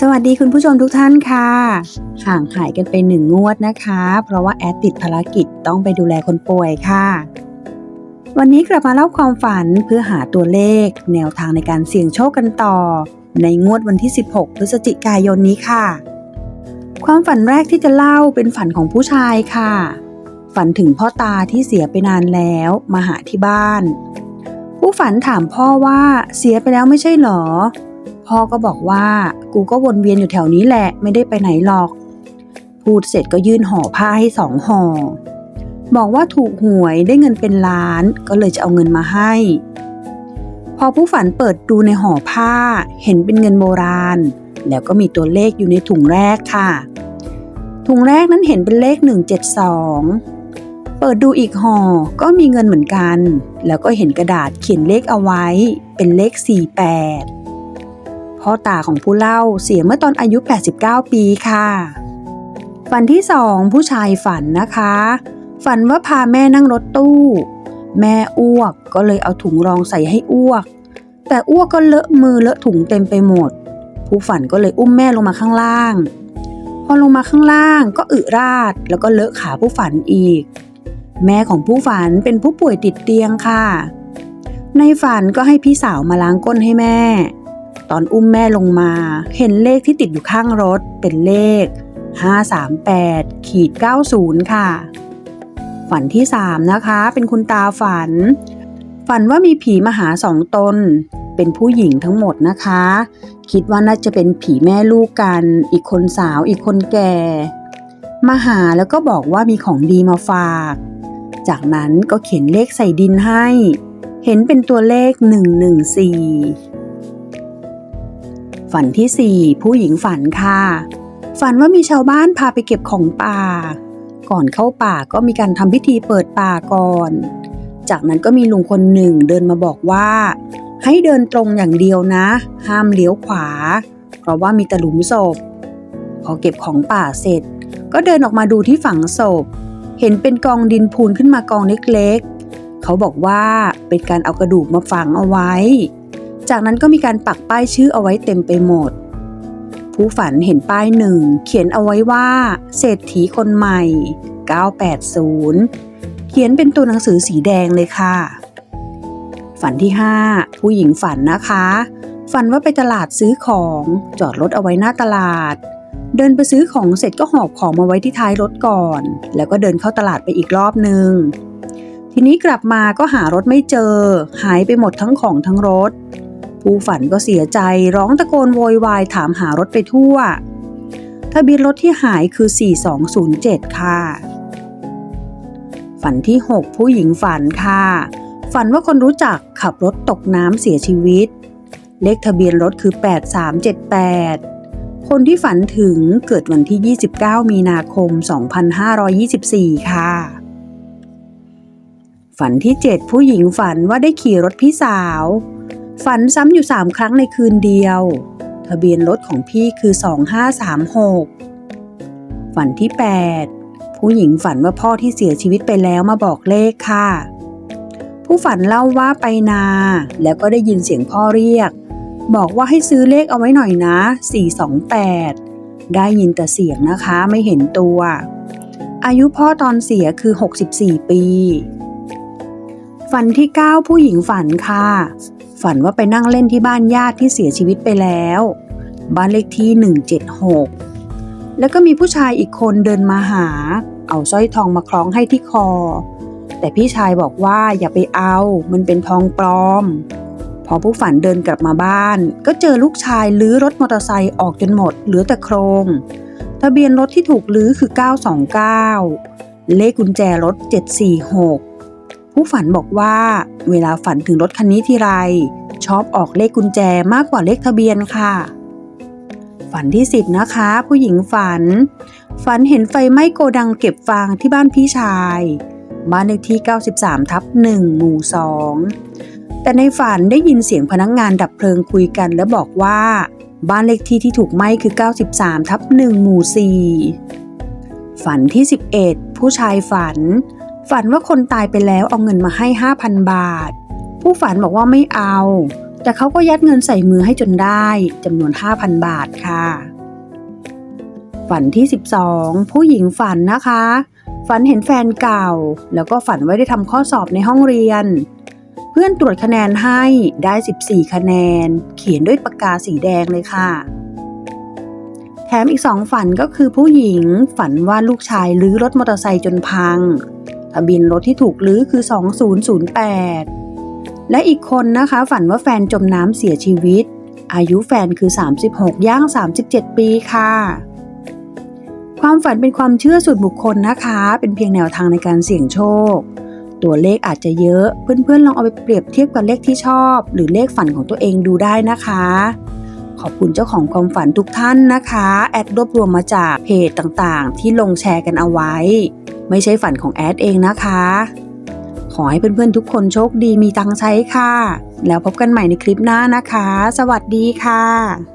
สวัสดีคุณผู้ชมทุกท่านค่ะ ห่างหายกันไปหนึ่งงวดนะคะ เพราะว่าแอดติดภารกิจต้องไปดูแลคนป่วยค่ะ วันนี้กลับมาเล่าความฝันเพื่อหาตัวเลข แนวทางในการเสี่ยงโชคกันต่อ ในงวดวันที่ 16 พฤศจิกายนนี้ค่ะ ความฝันแรกที่จะเล่าเป็นฝันของผู้ชายค่ะ ฝันถึงพ่อตาที่เสียไปนานแล้วมาหาที่บ้าน ผู้ฝันถามพ่อว่าเสียไปแล้วไม่ใช่หรอ พ่อก็บอกว่า กูก็วนเวียนอยู่แถวนี้แหละ ไม่ได้ไปไหนหรอก พูดเสร็จก็ยื่นห่อผ้าให้สองห่อ บอกว่าถูกหวยได้เงินเป็นล้านก็เลยจะเอาเงินมาให้ พอผู้ฝันเปิดดูในห่อผ้า เห็นเป็นเงินโบราณ แล้วก็มีตัวเลขอยู่ในถุงแรกค่ะ ถุงแรกนั้นเห็นเป็นเลข 172 เปิดดูอีกห่อก็มีเงินเหมือนกัน แล้วก็เห็นกระดาษเขียนเลขเอาไว้เป็นเลข 48 พ่อตาของผู้เล่าเสียเมื่อตอนอายุ 89 ปีค่ะ ฝันที่สองผู้ชายฝันนะคะ ฝันว่าพาแม่นั่งรถตู้ แม่อ้วกก็เลยเอาถุงรองใส่ให้อ้วก แต่อ้วกก็เลอะมือเลอะถุงเต็มไปหมด ผู้ฝันก็เลยอุ้มแม่ลงมาข้างล่าง พอลงมาข้างล่างก็อึราดแล้วก็เลอะขาผู้ฝันอีก แม่ของผู้ฝันเป็นผู้ป่วยติดเตียงค่ะ ในฝันก็ให้พี่สาวมาล้างก้นให้แม่ ตอนอุ้มแม่ลงมา เห็นเลขที่ติดอยู่ข้างรถเป็นเลข 538ขีด90 ค่ะ ฝันที่ 3 นะคะ เป็นคุณตาฝัน ฝันว่ามีผีมาหาสองตน เป็นผู้หญิงทั้งหมดนะคะ คิดว่าน่าจะเป็นผีแม่ลูกกัน อีกคนสาวอีกคนแก่ มาหาแล้วก็บอกว่ามีของดีมาฝาก จากนั้นก็เขียนเลขใส่ดินให้ เห็นเป็นตัวเลข 114 ฝันที่ 4 ผู้หญิงฝันค่ะ ฝันว่ามีชาวบ้านพาไปเก็บของป่า ก่อนเข้าป่าก็มีการทำพิธีเปิดป่าก่อน จากนั้นก็มีลุงคนหนึ่งเดินมาบอกว่า ให้เดินตรงอย่างเดียวนะ ห้ามเลี้ยวขวา เพราะว่ามีแต่หลุมศพ พอเก็บของป่าเสร็จ ก็เดินออกมาดูที่ฝังศพ เห็นเป็นกองดินพูนขึ้นมากองเล็กๆ เขาบอกว่าเป็นการเอากระดูกมาฝังเอาไว้ จากนั้นก็มีการปักป้ายชื่อเอาไว้เต็มไปหมด ผู้ฝันเห็นป้ายหนึ่ง เขียนเอาไว้ว่า เศรษฐีคนใหม่ 980 เขียนเป็นตัวหนังสือสีแดงเลยค่ะ ฝันที่ 5 ผู้หญิงฝันนะคะ ฝันว่าไปตลาดซื้อของจอดรถเอาไว้หน้าตลาด เดินไปซื้อของเสร็จก็หอบของมาไว้ที่ท้ายรถก่อน แล้วก็เดินเข้าตลาดไปอีกรอบนึงทีนี้กลับมาก็หารถไม่เจอ หายไปหมดทั้งของทั้งรถ ผู้ฝันก็เสียใจร้องตะโกนโวยวายถามหารถไปทั่ว ทะเบียนรถที่หายคือ 4207 ค่ะ ฝันที่ 6 ผู้หญิงฝันค่ะ ฝันว่าคนรู้จักขับรถตกน้ำเสียชีวิต เลขทะเบียนรถคือ 8378 คนที่ฝันถึงเกิดวันที่ 29 มีนาคม 2524 ค่ะฝันที่ 7 ผู้หญิงฝันว่าได้ขี่รถพี่สาว ฝันซ้ำอยู่ 3 ครั้งในคืนเดียว ทะเบียนรถของพี่คือ 2536 ฝันที่ 8 ผู้หญิงฝันว่าพ่อที่เสียชีวิตไปแล้วมาบอกเลขค่ะ ผู้ฝันเล่าว่าไปนา แล้วก็ได้ยินเสียงพ่อเรียก บอกว่าให้ซื้อเลขเอาไว้หน่อยนะ 428 ได้ยินแต่เสียงนะคะไม่เห็นตัว อายุพ่อตอนเสียคือ 64 ปี ฝันที่ 9 ผู้หญิงฝันค่ะ ฝันว่าไปนั่งเล่นที่บ้านญาติที่เสียชีวิตไปแล้ว บ้านเลขที่ 176 แล้วก็มีผู้ชายอีกคนเดินมาหา เอาสร้อยทองมาคล้องให้ที่คอ แต่พี่ชายบอกว่าอย่าไปเอา มันเป็นทองปลอม พอผู้ฝันเดินกลับมาบ้าน ก็เจอลูกชายลื้อรถมอเตอร์ไซค์ออกจนหมด เหลือแต่โครง ทะเบียนรถที่ถูกลื้อคือ 929 เลขกุญแจรถ 746ผู้ฝันบอกว่าเวลาฝันถึงรถคันนี้ทีไร ชอบออกเลขกุญแจมากกว่าเลขทะเบียนค่ะ ฝันที่ 10 นะคะ ผู้หญิงฝัน ฝันเห็นไฟไหม้โกดังเก็บฟางที่บ้านพี่ชายบ้านเลขที่ 93 ทับ 1 หมู่ 2 แต่ในฝันได้ยินเสียงพนักงงานดับเพลิงคุยกันและบอกว่า บ้านเลขที่ที่ถูกไหม้คือ 93 ทับ 1 หมู่ 4 ฝันที่ 11 ผู้ชายฝัน ฝันว่าคนตายไปแล้วเอาเงินมาให้ 5,000 บาท ผู้ฝันบอกว่าไม่เอา แต่เขาก็ยัดเงินใส่มือให้จนได้จำนวน 5,000 บาทค่ะ ฝันที่ 12 ผู้หญิงฝันนะคะ ฝันเห็นแฟนเก่า แล้วก็ฝันไว่าได้ทำข้อสอบในห้องเรียน เพื่อนตรวจคะแนนให้ได้ 14 คะแนน เขียนด้วยปากกาสีแดงเลยค่ะแถมอีกสองฝันก็คือผู้หญิงฝันว่าลูกชายลื้อรถมอเตอร์ไซค์จนพัง ทะเบียนรถที่ถูกลื้อคือ 2008 และอีกคนนะคะฝันว่าแฟนจมน้ำเสียชีวิต อายุแฟนคือ 36 ย่าง 37 ปีค่ะ ความฝันเป็นความเชื่อส่วนบุคคลนะคะ เป็นเพียงแนวทางในการเสี่ยงโชค ตัวเลขอาจจะเยอะเพื่อนๆลองเอาไปเปรียบเทียบกับเลขที่ชอบ หรือเลขฝันของตัวเองดูได้นะคะขอบคุณเจ้าของความฝันทุกท่านนะคะ แอดรวบรวมมาจากเพจต่างๆ ที่ลงแชร์กันเอาไว้ ไม่ใช่ฝันของแอดเองนะคะ ขอให้เพื่อนๆทุกคนโชคดีมีตังใช้ค่ะ แล้วพบกันใหม่ในคลิปหน้านะคะ สวัสดีค่ะ